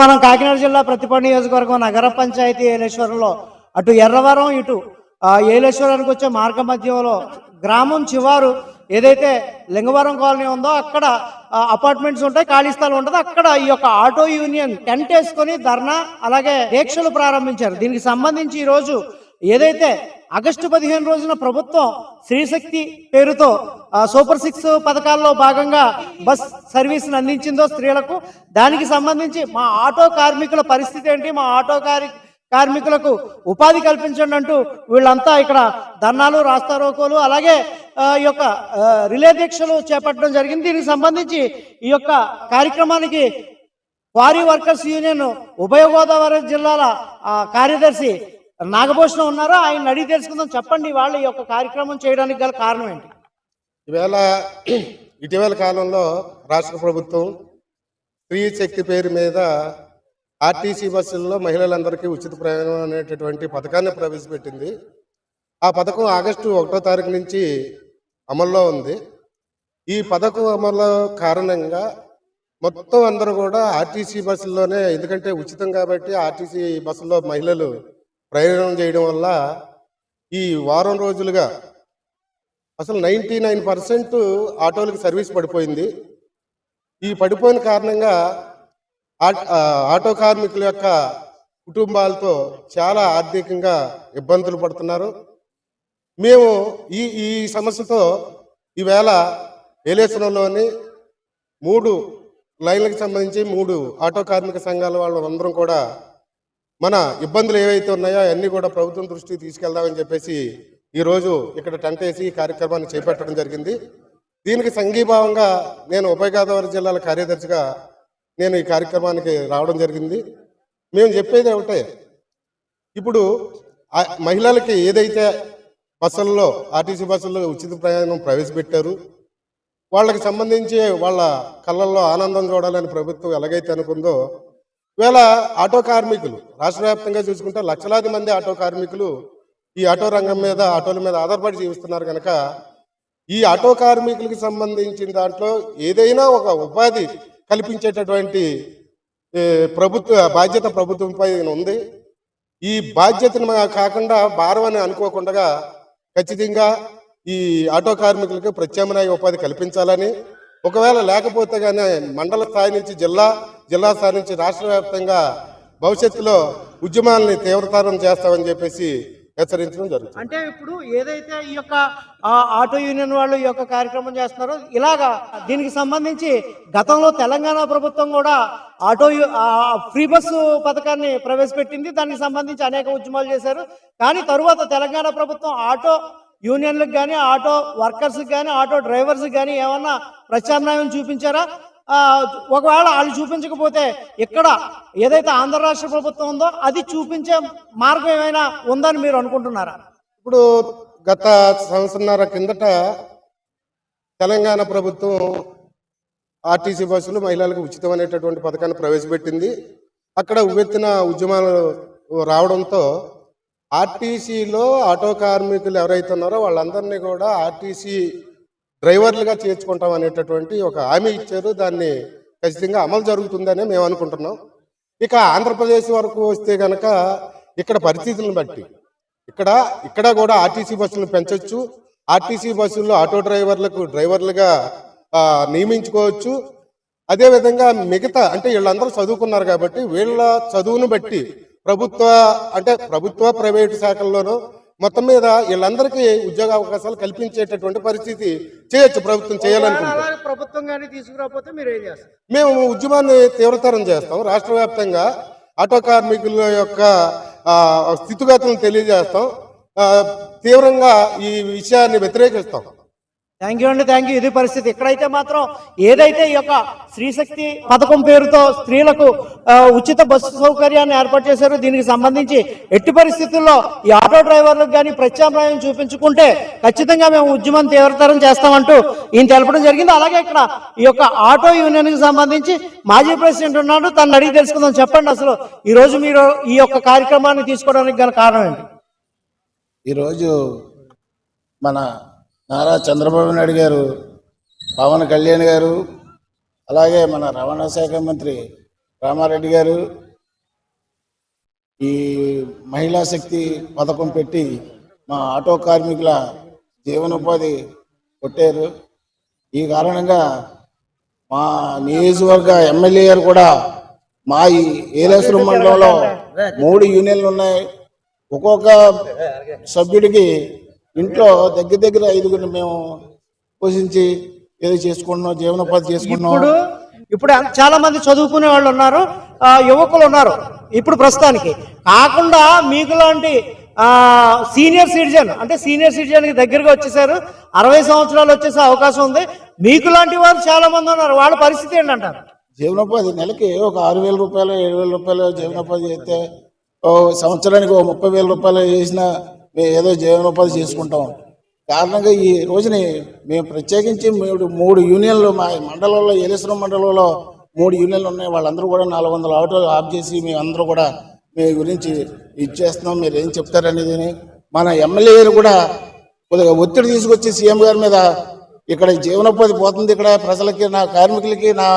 మనం కాకినాడ జిల్లా ప్రతిపాడు నియోజకవర్గం నగర పంచాయతీ ఏలేశ్వరంలో అటు ఎర్రవరం ఇటు ఏలేశ్వరానికి వచ్చే మార్గ మధ్యంలో గ్రామం చివారు ఏదైతే లింగవరం కాలనీ ఉందో అక్కడ అపార్ట్మెంట్స్ ఉంటాయి ఖాళీ స్థలం ఉంటుంది. అక్కడ ఈ యొక్క ఆటో యూనియన్ టెంట్ వేసుకొని ధర్నా అలాగే దీక్షలు ప్రారంభించారు. దీనికి సంబంధించి ఈరోజు ఏదైతే ఆగస్టు పదిహేను రోజున ప్రభుత్వం స్త్రీశక్తి పేరుతో సూపర్ సిక్స్ పథకాల్లో భాగంగా బస్ సర్వీస్ని అందించిందో స్త్రీలకు దానికి సంబంధించి మా ఆటో కార్మికుల పరిస్థితి ఏంటి? మా ఆటో కారి కార్మికులకు ఉపాధి కల్పించండి అంటూ వీళ్ళంతా ఇక్కడ ధర్నాలు రాస్తారోకోలు అలాగే ఈ యొక్క రిలే దీక్షలు చేపట్టడం జరిగింది. దీనికి సంబంధించి ఈ యొక్క కార్యక్రమానికి క్వారీ వర్కర్స్ యూనియన్ ఉభయ గోదావరి జిల్లాల కార్యదర్శి నాగభూషణం ఉన్నారు ఆయన అడిగి తెలుసుకుందాం. చెప్పండి వాళ్ళ ఈ యొక్క కార్యక్రమం చేయడానికి గల కారణం ఏంటి? ఈవేళ ఇటీవల కాలంలో రాష్ట్ర ప్రభుత్వం స్త్రీ శక్తి పేరు మీద ఆర్టీసీ బస్సుల్లో మహిళలందరికీ ఉచిత ప్రయాణం అనేటటువంటి పథకాన్ని ప్రవేశపెట్టింది. ఆ పథకం ఆగస్టు ఒకటో తారీఖు నుంచి అమల్లో ఉంది. ఈ పథకం అమలు కారణంగా మొత్తం అందరూ కూడా ఆర్టీసీ బస్సుల్లోనే ఎందుకంటే ఉచితం కాబట్టి ఆర్టీసీ బస్సుల్లో మహిళలు ప్రయాణం చేయడం వల్ల ఈ వారం రోజులుగా అసలు నైంటీ నైన్ పర్సెంట్ ఆటోలకు సర్వీస్ పడిపోయింది. ఈ పడిపోయిన కారణంగా ఆ- ఆటో కార్మికుల యొక్క కుటుంబాలతో చాలా ఆర్థికంగా ఇబ్బందులు పడుతున్నారు. మేము ఈ ఈ సమస్యతో ఈవేళ ఏలేసనంలోని మూడు లైన్లకు సంబంధించి మూడు ఆటో కార్మిక సంఘాల వాళ్ళు అందరం కూడా మన ఇబ్బందులు ఏవైతే ఉన్నాయో అన్నీ కూడా ప్రభుత్వం దృష్టికి తీసుకెళ్దామని చెప్పేసి ఈరోజు ఇక్కడ టెంట్ వేసి ఈ కార్యక్రమాన్ని చేపట్టడం జరిగింది. దీనికి సంఘీభావంగా నేను ఉభయ గోదావరి జిల్లాల కార్యదర్శిగా నేను ఈ కార్యక్రమానికి రావడం జరిగింది. మేము చెప్పేది ఒకటే ఇప్పుడు మహిళలకి ఏదైతే బస్సుల్లో ఆర్టీసీ బస్సుల్లో ఉచిత ప్రయాణం ప్రవేశపెట్టారు వాళ్ళకి సంబంధించి వాళ్ళ కళ్ళల్లో ఆనందం చూడాలని ప్రభుత్వం ఎలాగైతే అనుకుందో ఇవాళ ఆటో కార్మికులు రాష్ట్ర వ్యాప్తంగా చూసుకుంటే లక్షలాది మంది ఆటో కార్మికులు ఈ ఆటో రంగం మీద ఆటోల మీద ఆధారపడి జీవిస్తున్నారు కనుక ఈ ఆటో కార్మికులకు సంబంధించిన దాంట్లో ఏదైనా ఒక ఉపాధి కల్పించేటటువంటి ప్రభుత్వ బాధ్యత ప్రభుత్వంపై ఉంది. ఈ బాధ్యతను కాకుండా భారం అని అనుకోకుండా ఖచ్చితంగా ఈ ఆటో కార్మికులకు ప్రత్యామ్నాయ ఉపాధి కల్పించాలని ఒకవేళ లేకపోతే కానీ మండల స్థాయి నుంచి జిల్లా జిల్లా స్థాయి నుంచి రాష్ట్ర వ్యాప్తంగా భవిష్యత్తులో ఉద్యమాలని తీవ్రతరం చేస్తామని చెప్పేసి హెచ్చరించడం జరుగుతుంది. అంటే ఇప్పుడు ఏదైతే ఈ యొక్క ఆటో యూనియన్ వాళ్ళు ఈ యొక్క కార్యక్రమం చేస్తున్నారో ఇలాగా దీనికి సంబంధించి గతంలో తెలంగాణ ప్రభుత్వం కూడా ఆటో ఫ్రీ బస్సు పథకాన్ని ప్రవేశపెట్టింది. దానికి సంబంధించి అనేక ఉద్యమాలు చేశారు. కానీ తరువాత తెలంగాణ ప్రభుత్వం ఆటో యూనియన్లకు కానీ ఆటో వర్కర్స్కి కానీ ఆటో డ్రైవర్స్కి కానీ ఏమన్నా ప్రత్యామ్నాయం చూపించారా? ఒకవేళ వాళ్ళు చూపించకపోతే ఇక్కడ ఏదైతే ఆంధ్ర రాష్ట్ర ప్రభుత్వం ఉందో అది చూపించే మార్గం ఏమైనా ఉందని మీరు అనుకుంటున్నారా? ఇప్పుడు గత సంవత్సరన్నర కిందట తెలంగాణ ప్రభుత్వం ఆర్టీసీ బస్సులు మహిళలకు ఉచితం అనేటటువంటి పథకాన్ని ప్రవేశపెట్టింది. అక్కడ ఉవ్వెత్తిన ఉద్యమాలు రావడంతో ఆర్టీసీలో ఆటో కార్మికులు ఎవరైతే ఉన్నారో వాళ్ళందరినీ కూడా ఆర్టీసీ డ్రైవర్లుగా చేర్చుకుంటాం అనేటటువంటి ఒక హామీ ఇచ్చారు. దాన్ని ఖచ్చితంగా అమలు జరుగుతుందని మేము అనుకుంటున్నాం. ఇక ఆంధ్రప్రదేశ్ వరకు వస్తే కనుక ఇక్కడ పరిస్థితులను బట్టి ఇక్కడ ఇక్కడ కూడా ఆర్టీసీ బస్సులను పెంచొచ్చు. ఆర్టీసీ బస్సుల్లో ఆటో డ్రైవర్లకు డ్రైవర్లుగా నియమించుకోవచ్చు. అదేవిధంగా మిగతా అంటే వీళ్ళందరూ చదువుకున్నారు కాబట్టి వీళ్ళ చదువును బట్టి ప్రభుత్వ అంటే ప్రభుత్వ ప్రైవేటు శాఖల్లోనూ మొత్తం మీద వీళ్ళందరికీ ఉద్యోగ అవకాశాలు కల్పించేటటువంటి పరిస్థితి చేయొచ్చు ప్రభుత్వం చేయాలనుకుంటే. అలాగే ప్రభుత్వం కానీ తీసుకురాకపోతే మీరు ఏం చేస్తారు? మేము ఉద్యమాన్ని తీవ్రతరం చేస్తాం. రాష్ట్ర వ్యాప్తంగా ఆటో కార్మికుల యొక్క స్థితిగతులను తెలియజేస్తాం. తీవ్రంగా ఈ విషయాన్ని వ్యతిరేకిస్తాం. థ్యాంక్ యూ అండి థ్యాంక్ యూ ఇది పరిస్థితి. ఇక్కడైతే మాత్రం ఏదైతే ఈ యొక్క స్త్రీశక్తి పథకం పేరుతో స్త్రీలకు ఉచిత బస్సు సౌకర్యాన్ని ఏర్పాటు చేశారో దీనికి సంబంధించి ఎట్టి పరిస్థితుల్లో ఈ ఆటో డ్రైవర్లకు కానీ ప్రత్యామ్నాయం చూపించుకుంటే ఖచ్చితంగా మేము ఉద్యమం తీవ్రతరం చేస్తామంటూ ఈయన తెలపడం జరిగింది. అలాగే ఇక్కడ ఈ యొక్క ఆటో యూనియన్కి సంబంధించి మాజీ ప్రెసిడెంట్ ఉన్నాడు. తను అడిగి తెలుసుకుందాం. చెప్పండి అసలు ఈరోజు మీరు ఈ యొక్క కార్యక్రమాన్ని తీసుకోవడానికి గల కారణం ఏంటి? ఈరోజు మన నారా చంద్రబాబు నాయుడు గారు పవన్ కళ్యాణ్ గారు అలాగే మన రవాణా శాఖ మంత్రి రామారెడ్డి గారు ఈ మహిళా శక్తి పథకం పెట్టి మా ఆటో కార్మికుల జీవనోపాధి కొట్టారు. ఈ కారణంగా మా నియోజకవర్గ ఎమ్మెల్యే గారు కూడా మా ఈ ఏలేశ్వరం మండలంలో మూడు యూనియన్లు ఉన్నాయి. ఒక్కొక్క సభ్యుడికి ఇంట్లో దగ్గర దగ్గర ఐదుగురిని మేము పోషించి ఏదో చేసుకుంటున్నాం జీవనోపాధి చేసుకుంటున్నాం. ఇప్పుడు ఇప్పుడు చాలా మంది చదువుకునే వాళ్ళు ఉన్నారు యువకులు ఉన్నారు ఇప్పుడు ప్రస్తుతానికి. కాకుండా మీకు లాంటి సీనియర్ సిటిజన్ అంటే సీనియర్ సిటిజన్కి దగ్గరగా వచ్చేసారు అరవై సంవత్సరాలు వచ్చేసే అవకాశం ఉంది. మీకు లాంటి వారు చాలా మంది ఉన్నారు వాళ్ళ పరిస్థితి ఏంటంటారు? జీవనోపాధి నెలకి ఒక ఆరు వేల రూపాయలు ఏడు వేల రూపాయలు జీవనోపాధి ఓ సంవత్సరానికి ఓ ముప్పై వేల రూపాయలు చేసినా మేము ఏదో జీవనోపాధి చేసుకుంటాం. కారణంగా ఈ రోజుని మేము ప్రత్యేకించి మూడు మూడు యూనియన్లు మా మండలంలో ఏలేశ్వరం మండలంలో మూడు యూనియన్లు ఉన్నాయి. వాళ్ళందరూ కూడా నాలుగు వందల ఆటోలు ఆఫ్ చేసి మేమందరూ కూడా మీ గురించి ఇచ్చేస్తున్నాం. మీరు ఏం చెప్తారనేది మన ఎమ్మెల్యేలు కూడా కొద్దిగా ఒత్తిడి తీసుకొచ్చి సీఎం గారి మీద ఇక్కడ జీవనోపాధి పోతుంది ఇక్కడ. ప్రజలకి నా కార్మికులకి నా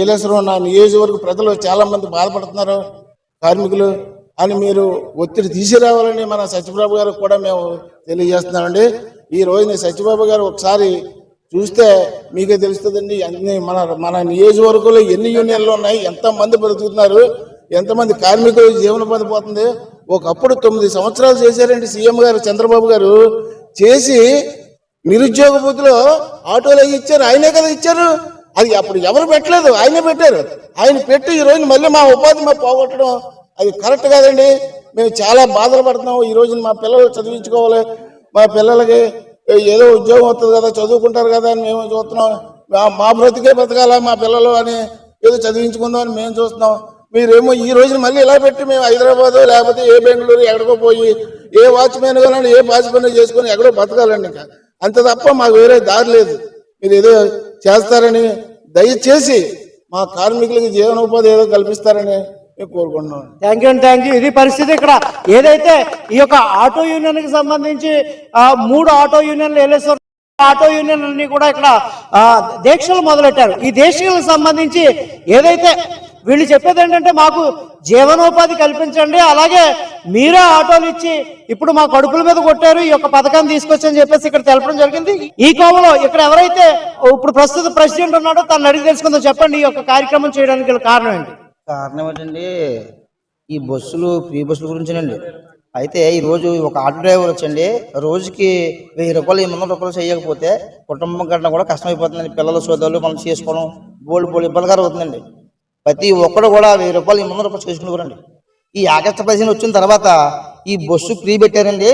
ఏలేశ్వరం నా నియోజకవర్గ ప్రజలు చాలామంది బాధపడుతున్నారు. కార్మికులు అని మీరు ఒత్తిడి తీసుకురావాలని మన సత్యప్రభు గారికి కూడా మేము తెలియజేస్తున్నామండి. ఈ రోజున సత్యబాబు గారు ఒకసారి చూస్తే మీకే తెలుస్తుందండి అన్ని మన మన నియోజకవర్గంలో ఎన్ని యూనియన్లు ఉన్నాయి ఎంతమంది బ్రతుకుతున్నారు ఎంతమంది కార్మికులు జీవన పోతుంది. ఒకప్పుడు తొమ్మిది సంవత్సరాలు చేశారండి సీఎం గారు చంద్రబాబు గారు. చేసి నిరుద్యోగ బుద్ధిలో ఆటోలు అవి ఇచ్చారు ఆయనే కదా ఇచ్చారు. అది అప్పుడు ఎవరు పెట్టలేదు ఆయనే పెట్టారు. ఆయన పెట్టి ఈ రోజు మళ్ళీ మా ఉపాధి మా పోగొట్టడం అది కరెక్ట్ కాదండి. మేము చాలా బాధలు పడుతున్నాం ఈ రోజున మా పిల్లలు చదివించుకోవాలి. మా పిల్లలకి ఏదో ఉద్యోగం వస్తుంది కదా చదువుకుంటారు కదా అని మేము చూస్తున్నాం. మా- మా బ్రతికే బ్రతకాల మా పిల్లలు అని ఏదో చదివించుకుందాం అని మేము చూస్తున్నాం. మీరేమో ఈ రోజున మళ్ళీ ఇలా పెట్టి మేము హైదరాబాద్ లేకపోతే ఏ బెంగళూరు ఎక్కడికో పోయి ఏ వాచ్మెన్ కానీ ఏ వాచ్మెన్ చేసుకొని ఎక్కడో బతకాలండి ఇంకా. అంత తప్ప మాకు వేరే దారి లేదు. మీరు ఏదో చేస్తారని దయచేసి మా కార్మికులకి జీవనోపాధి ఏదో కల్పిస్తారని కోరుకుంటున్నాను కోరుకుంటున్నాం థ్యాంక్ యూ అండి థ్యాంక్ యూ ఇది పరిస్థితి ఇక్కడ. ఏదైతే ఈ యొక్క ఆటో యూనియన్కి సంబంధించి మూడు ఆటో యూనియన్లు ఎల్ఎస్ఓ ఆటో యూనియన్ అన్ని కూడా ఇక్కడ ఆ, దీక్షలు మొదలెట్టారు. ఈ దీక్షలకు సంబంధించి ఏదైతే వీళ్ళు చెప్పేది ఏంటంటే మాకు జీవనోపాధి కల్పించండి అలాగే మీరే ఆటోలు ఇచ్చి ఇప్పుడు మా కడుపుల మీద కొట్టారు ఈ యొక్క పథకాన్ని తీసుకొచ్చని చెప్పేసి ఇక్కడ తెలపడం జరిగింది. ఈ కోమలో ఇక్కడ ఎవరైతే ఇప్పుడు ప్రస్తుత ప్రెసిడెంట్ ఉన్నాడో తను అడిగి తెలుసుకుందో. చెప్పండి ఈ యొక్క కార్యక్రమం చేయడానికి కారణం ఏంటి? కారణం ఏంటండి? ఈ బస్సులు ఫ్రీ బస్సుల గురించేనండి. అయితే ఈరోజు ఒక ఆటో డ్రైవర్ వచ్చండి. రోజుకి వెయ్యి రూపాయలు ఎనిమిది వందల రూపాయలు చేయకపోతే కుటుంబం కట్టడం కూడా కష్టమైపోతుందండి. పిల్లల సోదరులు మనం చేసుకోవడం బోల్డ్ బోల్డ్ ఇబ్బందికరం అవుతుందండి. ప్రతి ఒక్కడు కూడా వెయ్యి రూపాయలు ఎనిమిది వందల రూపాయలు చేసుకునేవారండి. ఈ ఆగస్టు పదిహేను వచ్చిన తర్వాత ఈ బస్సు ఫ్రీ పెట్టారండి.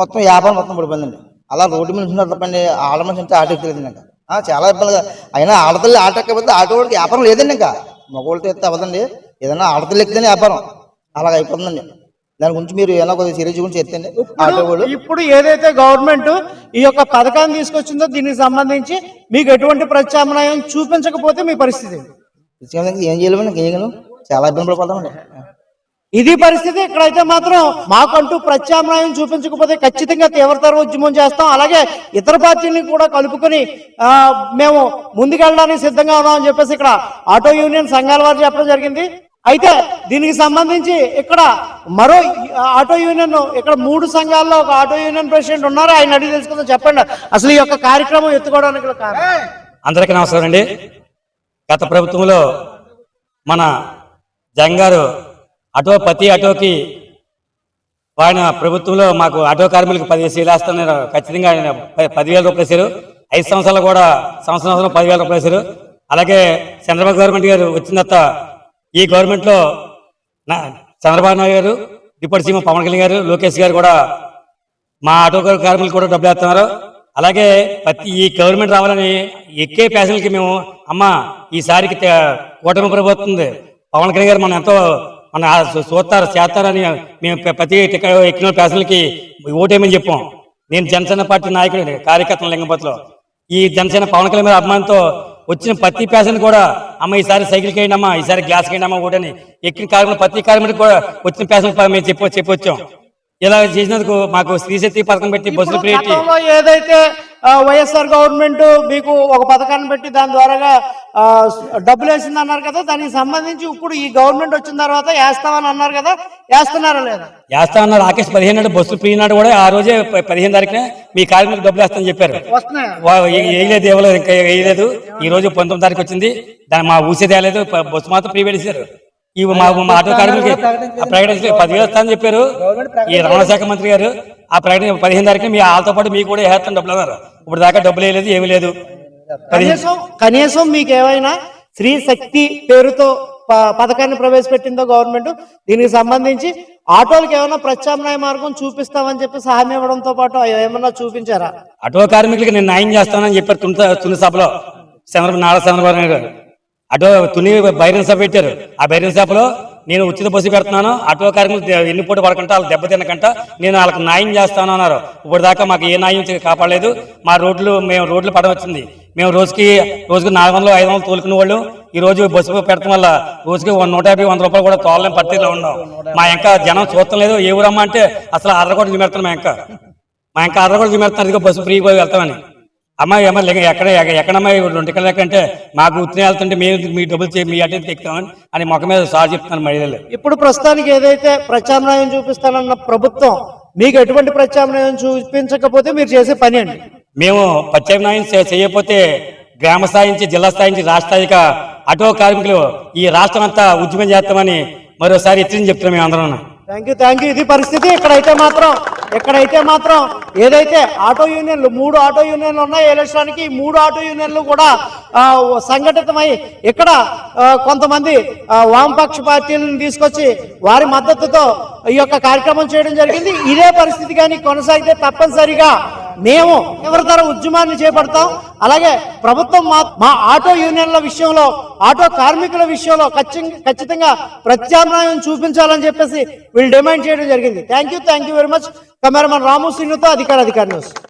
మొత్తం వ్యాపారం మొత్తం పడిపోయిందండి. అలా రోడ్డు మీద ఉంటున్నారు తప్పండి. ఆడ మనిషి అంటే ఆటో తెలియదు ఇంకా. చాలా ఇబ్బందిగా. అయినా ఆడతల్లి ఆటో ఎక్కకపోతే ఆటో వాడికి వ్యాపారం లేదండి ఇంకా. మగవాళ్ళతో ఎత్తే అవ్వదండి. ఏదైనా ఆడతల్లి ఎక్కితేనే వ్యాపారం. అలాగ అయిపోతుందండి. దాని గురించి మీరు ఏమైనా కొద్దిగా సీరియస్ గురించి ఎత్తండి ఆటో వాళ్ళు. ఇప్పుడు ఏదైతే గవర్నమెంట్ ఈ యొక్క పథకాన్ని తీసుకొచ్చిందో దీనికి సంబంధించి మీకు ఎటువంటి ప్రత్యామ్నాయం చూపించకపోతే మీ పరిస్థితి ఏం చేయలేము ఏం చేయగలం చాలా ఇబ్బంది పడిపోతామండి. ఇది పరిస్థితి. ఇక్కడైతే మాత్రం మాకంటూ ప్రత్యామ్నాయం చూపించకపోతే ఖచ్చితంగా తీవ్రతర ఉద్యమం చేస్తాం. అలాగే ఇతర పార్టీని కూడా కలుపుకొని మేము ముందుకెళ్ళడానికి సిద్ధంగా ఉన్నామని చెప్పేసి ఇక్కడ ఆటో యూనియన్ సంఘాల వారు చెప్పడం జరిగింది. అయితే దీనికి సంబంధించి ఇక్కడ మరో ఆటో యూనియన్ ఇక్కడ మూడు సంఘాల్లో ఒక ఆటో యూనియన్ ప్రెసిడెంట్ ఉన్నారు. ఆయన అడిగి తెలుసుకుందాం. చెప్పండి. అసలు ఈ యొక్క కార్యక్రమం ఎత్తుకోవడానికి అందరికీ నమస్కారం అండి. గత ప్రభుత్వంలో మన జంగారు ఆటో ప్రతి అటోకి ఆయన ప్రభుత్వంలో మాకు ఆటో కార్మికులకు పది శీలాస్తున్నారు ఖచ్చితంగా ఆయన పదివేల రూపాయలు వేశారు ఐదు సంవత్సరాలు కూడా సంవత్సరం సంవత్సరం పదివేల రూపాయలు వేశారు అలాగే చంద్రబాబు గవర్నమెంట్ గారు వచ్చిన తర్వాత ఈ గవర్నమెంట్లో నా చంద్రబాబు నాయుడు గారు డిప్యూటీ సీఎం పవన్ కళ్యాణ్ గారు లోకేష్ గారు కూడా మా ఆటో కార్మికులు కూడా డబ్బులు వేస్తున్నారు. అలాగే ప్రతి ఈ గవర్నమెంట్ రావాలని ఎక్కే ప్యాసెంజర్కి మేము అమ్మ ఈసారికి కూటమి ప్రభుత్వం పవన్ కళ్యాణ్ గారు మనం ఎంతో మన చూస్తారు చేస్తారని మేము ప్ర- ప్రతి ఎక్కిన ప్యాసింజర్కి ఓటేమని చెప్పాం. నేను జనసేన పార్టీ నాయకుడు కార్యకర్తలు లింగపతిలో. ఈ జనసేన పవన్ కళ్యాణ్ గారి అభిమానంతో వచ్చిన ప్రతి ప్యాసింజర్ కూడా అమ్మ ఈసారి సైకిల్కి వేయండి అమ్మా ఈసారి గ్లాస్కి వేయండి అమ్మా ఓటని ఎక్కిన కార్మికులు ప్రతి కార్మికుడికి కూడా వచ్చిన ప్యాసింజర్ మేము చెప్పి చెప్పొచ్చాం. ఇలా చేసినందుకు మాకు స్త్రీశక్తి పథకం పెట్టి బస్సులు ఏదైతే వైఎస్ఆర్ గవర్నమెంట్ మీకు ఒక పథకాన్ని పెట్టి దాని ద్వారాగా ఆ, డబ్బులు వేసింది అన్నారు కదా దానికి సంబంధించి ఇప్పుడు ఈ గవర్నమెంట్ వచ్చిన తర్వాత వేస్తామని అన్నారు కదా వేస్తున్నారా లేదా? వేస్తా అన్నారు. ఆగస్ట్ పదిహేను నాడు బస్సులు ఫ్రీ నాడు కూడా ఆ రోజే పదిహేను తారీఖున మీ కార్మికులకు డబ్బులు వేస్తామని చెప్పారు. వేయలేదు ఇవ్వలేదు ఇంకా వేయలేదు. ఈ రోజు పంతొమ్మిది తారీఖు వచ్చింది. దాని మా ఊసేది వేయలేదు ప- బస్సు మాత్రం ఫ్రీ పెట్టేశారు. ఈ మా ఆటో కార్మికులకి ఆ ప్రకటించలేదు. పదివేలు వస్తానని చెప్పారు. ఈ రవాణా శాఖ మంత్రి గారు ఆ ప్రకటన పదిహేను తారీఖున మీ వాళ్ళతో పాటు మీకు కూడా వేస్తాను డబ్బులు అన్నారు. ఇప్పుడు దాకా డబ్బులు వేయలేదు ఏమీ లేదు. కనీసం కనీసం మీకు ఏమైనా స్త్రీ శక్తి పేరుతో పథకాన్ని ప్రవేశపెట్టిందో గవర్నమెంట్ దీనికి సంబంధించి ఆటోలకు ఏమైనా ప్రత్యామ్నాయ మార్గం చూపిస్తామని చెప్పి సహాయం ఇవ్వడంతో పాటు ఏమన్నా చూపించారా? ఆటో కార్మికులకి నేను న్యాయం చేస్తానని చెప్పారు తుని తుని సభలో చంద్రబాబు నారా చంద్రబాబు నాయుడు గారు. అటో తుని బైరన్ సభ పెట్టారు. ఆ బైరన్ సభలో నేను ఉచిత బస్సు పెడుతున్నాను. ఆటో కార్మికులు ఎన్ని పూట పడకుండా వాళ్ళు దెబ్బతినకంట నేను వాళ్ళకి న్యాయం చేస్తాను అన్నారు. ఇప్పుడు దాకా మాకు ఏ న్యాయం కాపాడలేదు. మా రోడ్లు మేము రోడ్లు పడవచ్చింది మేము రోజుకి రోజుకి నాలుగు వందలు ఐదు వందలు తోలుకునే వాళ్ళు. ఈ రోజు బస్సు పెడతాం వల్ల రోజుకి నూట యాభై వంద రూపాయలు కూడా తోలలేని పరిస్థితిలో ఉన్నాం. మా ఇంకా జనం చూడటం లేదు. ఏ ఊరమ్మా అంటే అసలు అర్ర కూడా చూపెడతాం మా ఇంకా మా ఇంకా అర్ర కూడా చూపెడుతున్నారు ఇదిగో బస్సు ఫ్రీ పోయి వెళ్తామని. అమ్మాయి అమ్మ లేక ఎక్కడ ఈ రెండు టికెట్ లేకంటే మాకు ఉత్తిని వెళ్తుంటే మేము మీ డబ్బులు చే మీ అటెండ్ ఎక్కుతామని అని మొక్క మీద సార్ చెప్తున్నారు మహిళలు. ఇప్పుడు ప్రస్తుతానికి ఏదైతే ప్రత్యామ్నాయం చూపిస్తానన్న ప్రభుత్వం మీకు ఎటువంటి ప్రత్యామ్నాయం చూపించకపోతే మీరు చేసే పని అండి. మేము ప్రత్యామ్నాయం చేయకపోతే గ్రామ స్థాయి నుంచి జిల్లా స్థాయి నుంచి రాష్ట్ర స్థాయిగా ఆటో కార్మికులు ఈ రాష్ట్రం అంతా ఉద్యమం చేస్తామని మరోసారి ఎత్తిని చెప్తున్నాం మేము అందరం థ్యాంక్ యూ థ్యాంక్ యూ ఇది పరిస్థితి ఇక్కడైతే మాత్రం ఎక్కడైతే మాత్రం ఏదైతే ఆటో యూనియన్లు మూడు ఆటో యూనియన్లు ఉన్నాయి ఎలక్షన్కి ఈ మూడు ఆటో యూనియన్లు కూడా సంఘటితమై ఇక్కడ కొంతమంది వామపక్ష పార్టీలను తీసుకొచ్చి వారి మద్దతుతో ఈ యొక్క కార్యక్రమం చేయడం జరిగింది. ఇదే పరిస్థితి కానీ కొనసాగితే తప్పనిసరిగా మేము ఎవరితర ఉద్యమాన్ని చేపడతాం? అలాగే ప్రభుత్వం మా మా ఆటో యూనియన్ల విషయంలో ఆటో కార్మికుల విషయంలో ఖచ్చితంగా ఖచ్చితంగా ప్రత్యామ్నాయం చూపించాలని చెప్పేసి వీళ్ళు డిమాండ్ చేయడం జరిగింది. Thank you thank you very much cameraman Ramu సింగ్తో అధికార అధికారి న్యూస్